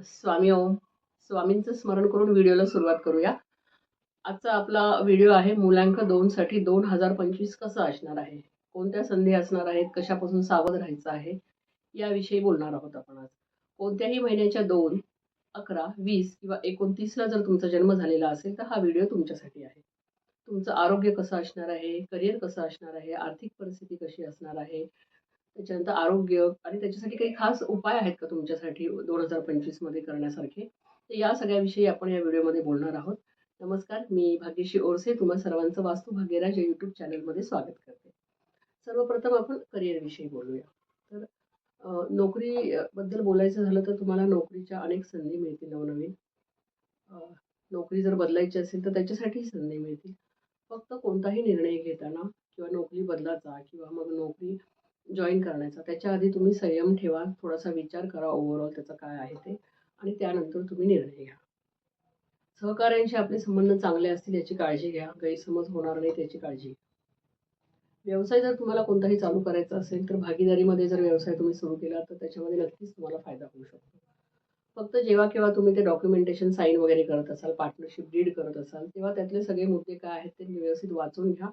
स्वामी ओम. स्वामींचं स्मरण करून व्हिडिओला सुरुवात करूया. आजचा आपला व्हिडिओ आहे मुलांक दोनसाठी दोन हजार पंचवीस कसं असणार आहे? कोणत्या संधी असणार आहेत? कशापासून सावध राहायचं आहे? याविषयी बोलणार आहोत आपण आज. कोणत्याही महिन्याच्या दोन अकरा वीस किंवा एकोणतीसला जर तुमचा जन्म झालेला असेल तर हा व्हिडिओ तुमच्यासाठी आहे. तुमचं आरोग्य कसं असणार आहे? करिअर कसं असणार आहे? आर्थिक परिस्थिती कशी असणार आहे? त्याच्यानंतर आरोग्य आणि त्याच्यासाठी काही खास उपाय आहेत का तुमच्यासाठी दोन हजार पंचवीसमध्ये करण्यासारखे? तर या सगळ्याविषयी आपण या व्हिडिओमध्ये बोलणार आहोत. नमस्कार मी भाग्यश्री ओरसे. तुम्हा सर्वांचं वास्तू भाग्यराज या यूट्यूब चॅनलमध्ये स्वागत करते. सर्वप्रथम आपण करिअरविषयी बोलूया. तर नोकरीबद्दल बोलायचं झालं तर तुम्हाला नोकरीच्या अनेक संधी मिळतील नवनवीन. नोकरी जर बदलायची असेल तर त्याच्यासाठी संधी मिळतील. फक्त कोणताही निर्णय घेताना किंवा नोकरी बदलाचा किंवा मग नोकरी जॉईन करण्याचा. त्याच्या आधी तुम्ही संयम ठेवा. थोडासा विचार करा ओव्हरऑल त्याचं काय आहे ते. आणि त्यानंतर तुम्ही निर्णय घ्या. सहकाऱ्यांशी आपले संबंध चांगले असतील याची काळजी घ्या. गैरसमज होणार नाही त्याची काळजी घ्या. व्यवसाय जर तुम्हाला कोणताही चालू करायचा असेल तर भागीदारीमध्ये जर व्यवसाय तुम्ही सुरू केला तर त्याच्यामध्ये नक्कीच तुम्हाला फायदा होऊ शकतो. फक्त जेव्हा केव्हा तुम्ही ते डॉक्युमेंटेशन साईन वगैरे करत असाल पार्टनरशिप डीड करत असाल तेव्हा त्यातले सगळे मुद्दे काय आहेत ते व्यवस्थित वाचून घ्या.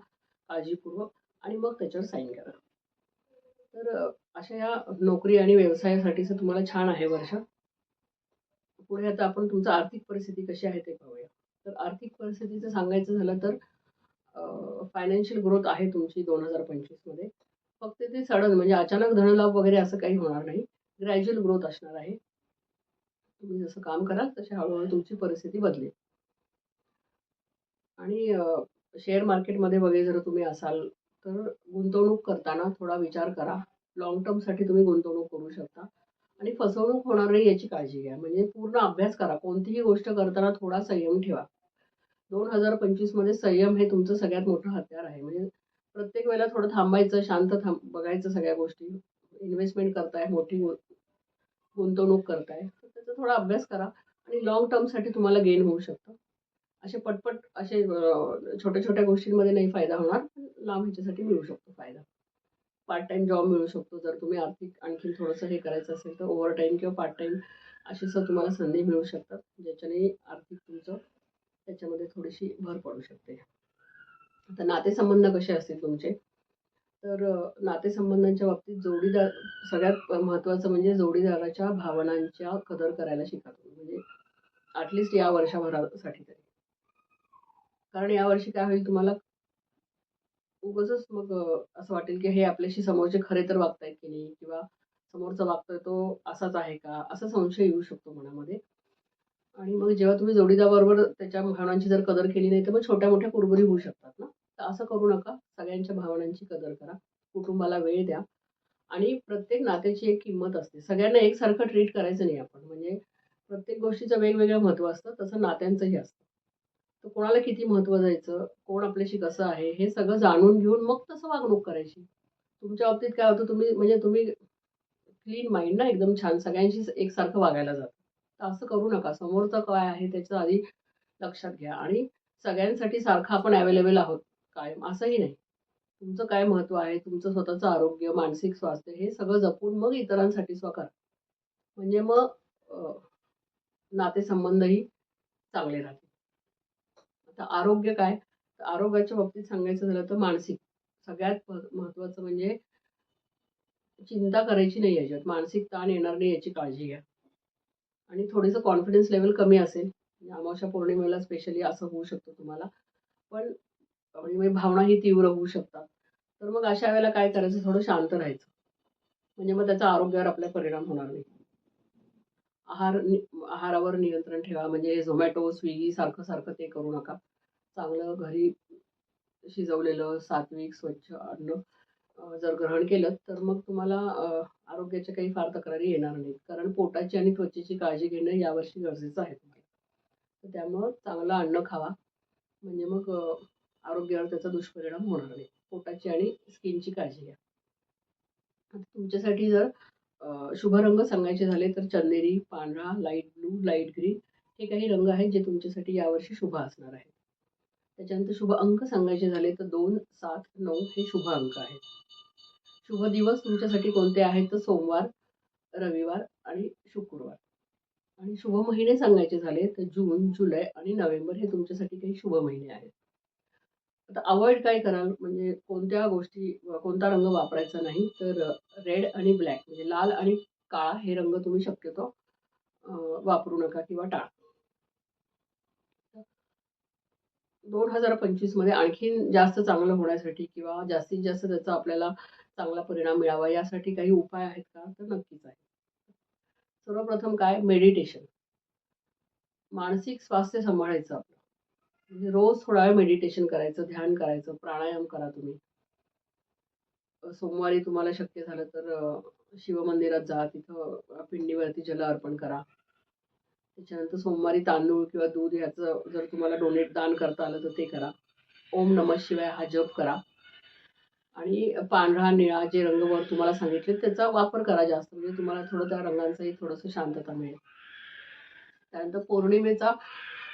काळजीपूर्वक. आणि मग त्याच्यावर साईन करा. तर अशा या नोकरी आणि व्यवसायासाठीचं तुम्हाला छान आहे वर्ष. पुढे आता आपण तुमचं आर्थिक परिस्थिती कशी आहे ते पाहूया. तर आर्थिक परिस्थितीचं सांगायचं झालं तर फायनान्शियल ग्रोथ आहे तुमची दोन हजार पंचवीसमध्ये फक्त ते सडन म्हणजे अचानक धनलाभ वगैरे असं काही होणार नाही. ग्रॅज्युअल ग्रोथ असणार आहे. तुम्ही जसं काम कराल तशी हळूहळू तुमची परिस्थिती बदलेल. आणि शेअर मार्केटमध्ये वगैरे जर तुम्ही असाल तर गुंतवणूक करताना थोडा विचार करा. लॉंग टर्मसाठी तुम्ही गुंतवणूक करू शकता. आणि फसवणूक होणार नाही याची काळजी घ्या. म्हणजे पूर्ण अभ्यास करा. कोणतीही गोष्ट करताना थोडा संयम ठेवा. दोन हजार पंचवीसमध्ये संयम हे तुमचं सगळ्यात मोठं हत्यार आहे. म्हणजे प्रत्येक वेळेला थोडं थांबायचं शांत थांब बघायचं सगळ्या गोष्टी. इन्व्हेस्टमेंट करताय मोठी गुंतवणूक करताय. तर त्याचा थोडा अभ्यास करा. आणि लॉंग टर्मसाठी तुम्हाला गेन होऊ शकतं. असे पटपट असे छोट्या छोट्या गोष्टींमध्ये नाही फायदा होणार. लांब ह्याच्यासाठी मिळू शकतो फायदा. पार्ट टाइम जॉब मिळू शकतो. जर तुम्ही आर्थिक आणखी थोडंसं हे करायचं असेल तर ओव्हर टाईम किंवा पार्ट टाइम अशी सर तुम्हाला संधी मिळू शकतात. ज्याच्याने आर्थिक तुमचं त्याच्यामध्ये थोडीशी भर पडू शकते. आता नातेसंबंध कसे असतील तुमचे? तर नातेसंबंधांच्या बाबतीत जोडीदार सगळ्यात महत्त्वाचं म्हणजे जोडीदाराच्या भावनांच्या कदर करायला शिका तुम्ही. म्हणजे ॲटलिस्ट या वर्षभरासाठी तरी. कारण यावर्षी काय होईल तुम्हाला? उगच मग असं वाटेल की हे आपल्याशी समोरचे खरे तर वागतायत की नाही? किंवा समोरचा वागतोय तो असाच आहे का? असा संशय येऊ शकतो मनामध्ये. आणि मग जेव्हा तुम्ही जोडीदाबरोबर त्याच्या भावनांची जर कदर केली नाही तर मग छोट्या मोठ्या कुरबुरी होऊ शकतात ना? तर असं करू नका. सगळ्यांच्या भावनांची कदर करा. कुटुंबाला वेळ द्या. आणि प्रत्येक नात्याची एक किंमत असते. सगळ्यांना एकसारखं ट्रीट करायचं नाही आपण. म्हणजे प्रत्येक गोष्टीचं वेगवेगळं महत्त्व असतं. तसं नात्यांचंही असतं. तर कोणाला किती महत्त्व द्यायचं? कोण आपल्याशी कसं आहे? हे सगळं जाणून घेऊन मग तसं वागणूक करायची. तुमच्या बाबतीत काय होतं? तुम्ही म्हणजे तुम्ही क्लीन माइंड ना? एकदम छान. सगळ्यांशी एकसारखं वागायला जातं. तर असं करू नका. समोरचं काय आहे त्याचं आधी लक्षात घ्या. आणि सगळ्यांसाठी सारखं आपण अवेलेबल आहोत. कायम. असंही नाही. तुमचं काय महत्त्व आहे? तुमचं स्वतःचं आरोग्य मानसिक स्वास्थ्य हे सगळं जपून मग इतरांसाठी स्वकार. म्हणजे मग नातेसंबंधही चांगले राहतील. तर आरोग्य काय? तर आरोग्याच्या बाबतीत सांगायचं झालं तर मानसिक. सगळ्यात महत्त्वाचं म्हणजे चिंता करायची नाही याच्यात. मानसिक ताण येणार नाही याची काळजी घ्या. आणि थोडंसं कॉन्फिडन्स लेवल कमी असेल. अमावश्या अमावस्या पौर्णिमेला स्पेशली असं होऊ शकतं तुम्हाला. पण म्हणजे भावनाही तीव्र होऊ शकतात. तर मग अशा वेळेला काय करायचं? थोडं शांत राहायचं. म्हणजे मग त्याचा आरोग्यावर आपला परिणाम होणार नाही. आहार नि- आहारावर नियंत्रण ठेवा. म्हणजे झोमॅटो स्विगी सारखं सारखं ते करू नका. चांगलं घरी शिजवलेलं सात्विक स्वच्छ अन्न जर ग्रहण केलं तर मग तुम्हाला आरोग्याच्या काही फार तक्रारी येणार नाहीत. कारण पोटाची आणि त्वचेची काळजी घेणं यावर्षी गरजेचं आहे तुम्हाला. तर त्यामुळं चांगलं अन्न खावा. म्हणजे मग आरोग्यावर त्याचा दुष्परिणाम होणार नाही. पोटाची आणि स्किनची काळजी घ्या. तुमच्यासाठी जर शुभ रंग सांगायचे झाले तर चंदेरी पांढरा लाइट ब्लू लाइट ग्रीन हे काही रंग आहेत जे तुमच्यासाठी यावर्षी शुभ असणार आहेत. त्याच्यानंतर शुभ अंक सांगायचे झाले तर दोन सात नऊ हे शुभ अंक आहेत. शुभ दिवस तुमच्यासाठी कोणते आहेत तर सोमवार रविवार आणि शुक्रवार. आणि शुभ महिने सांगायचे झाले तर जून जुलै आणि नोव्हेंबर हे तुमच्यासाठी काही शुभ महिने आहेत. आता अवॉइड काय कराल म्हणजे कोणत्या गोष्टी कोणता रंग वापरायचा नाही तर रेड आणि ब्लॅक म्हणजे लाल आणि काळा हे रंग तुम्ही शक्यतो वापरू नका किंवा टाळा. दोन हजार पंचवीसमध्ये आणखीन जास्त चांगलं होण्यासाठी किंवा जास्तीत जास्त त्याचा आपल्याला चांगला परिणाम मिळावा यासाठी काही उपाय आहेत का? तर नक्कीच आहे सर्वप्रथम काय? मेडिटेशन मानसिक स्वास्थ्य सांभाळायचं. म्हणजे रोज थोडा वेळ मेडिटेशन करायचं ध्यान करायचं प्राणायाम करा तुम्ही. सोमवारी तुम्हाला शक्य झालं तर शिवमंदिरात जा तिथं पिंडीवरती जल अर्पण करा. त्याच्यानंतर सोमवारी तांदूळ किंवा दूध याचं जर तुम्हाला डोनेट दान करता आलं तर ते करा. ओम नमः शिवाय हा जप करा. आणि पांढरा निळा जे रंग वर तुम्हाला सांगितले त्याचा वापर करा जास्त. म्हणजे तुम्हाला थोडं त्या रंगांचाही थोडंसं शांतता मिळेल. त्यानंतर पौर्णिमेचा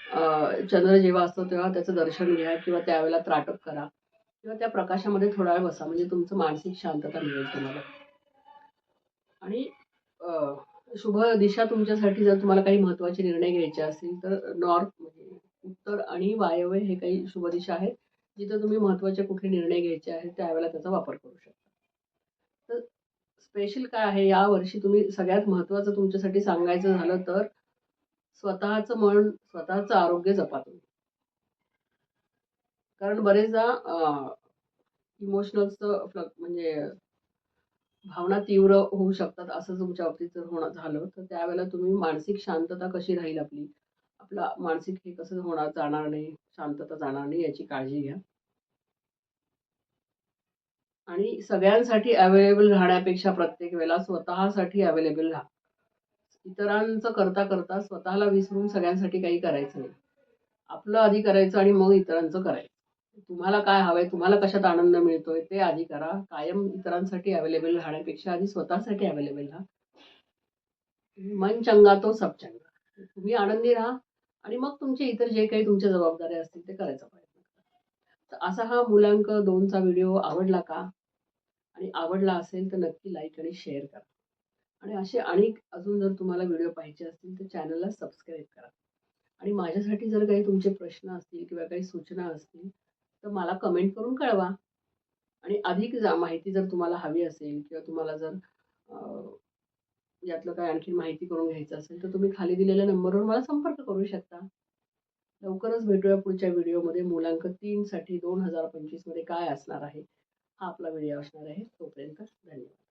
चंद्र जेव्हा असतो तेव्हा त्याचं दर्शन घ्या किंवा त्यावेळेला त्राटक करा किंवा त्या प्रकाशामध्ये थोडा वेळ बसा म्हणजे तुमचं मानसिक शांतता मिळेल तुम्हाला. आणि शुभ दिशा तुमच्यासाठी जर तुम्हाला काही महत्त्वाचे निर्णय घ्यायचे असतील तर नॉर्थ म्हणजे उत्तर आणि वायव्य हे काही शुभ दिशा आहेत जिथं तुम्ही महत्त्वाचे कुठले निर्णय घ्यायचे आहेत त्यावेळेला त्याचा वापर करू शकता. तर स्पेशल काय आहे? या वर्षी तुम्ही सगळ्यात महत्त्वाचं तुमच्यासाठी सांगायचं झालं तर स्वतःचं मन स्वतःचं आरोग्य जपा तुम्ही कारण बरेचदा इमोशनलचं म्हणजे भावना तीव्र होऊ शकतात असं तुमच्या बाबतीत जर होणं झालं तर त्यावेळेला तुम्ही मानसिक शांतता कशी राहील आपली? आपला मानसिक हे कसं होणार जाणार नाही शांतता जाणार नाही याची काळजी घ्या. आणि सगळ्यांसाठी अवेलेबल राहण्यापेक्षा प्रत्येक वेळेला स्वतःसाठी अवेलेबल राहा. इतरांचं करता करता स्वतःला विसरून सगळ्यांसाठी काही करायचं नाही. आपलं आधी करायचं आणि मग इतरांचं करायचं. तुम्हाला काय हवंय तुम्हाला कशात आनंद मिळतोय ते आधी करा. कायम इतरांसाठी अवेलेबल राहण्यापेक्षा आधी स्वतःसाठी अवेलेबल राहा. मन चंगा तो सब चंगा. तुम्ही आनंदी राहा आणि मग तुमचे इतर जे काही तुमच्या जबाबदाऱ्या असतील ते करायचा प्रयत्न करा. तर असा हा मुलांक दोनचा व्हिडिओ आवडला का? आणि आवडला असेल तर नक्की लाईक आणि शेअर करा. आणि असे अनेक अजून जर तुम्हाला व्हिडिओ पाहिजे असतील तर चॅनलला सबस्क्राईब करा. आणि माझ्यासाठी जर काही तुमचे प्रश्न असतील किंवा काही सूचना असतील तर मला कमेंट करून कळवा. आणि अधिक जा माहिती जर तुम्हाला हवी असेल किंवा तुम्हाला जर यातलं काय आणखी माहिती करून घ्यायचं असेल तर तुम्ही खाली दिलेल्या नंबरवर मला संपर्क करू शकता. लवकरच भेटूया पुढच्या व्हिडिओमध्ये मुलांक तीनसाठी दोन हजार पंचवीसमध्ये काय असणार आहे हा आपला व्हिडिओ असणार आहे. तोपर्यंत धन्यवाद.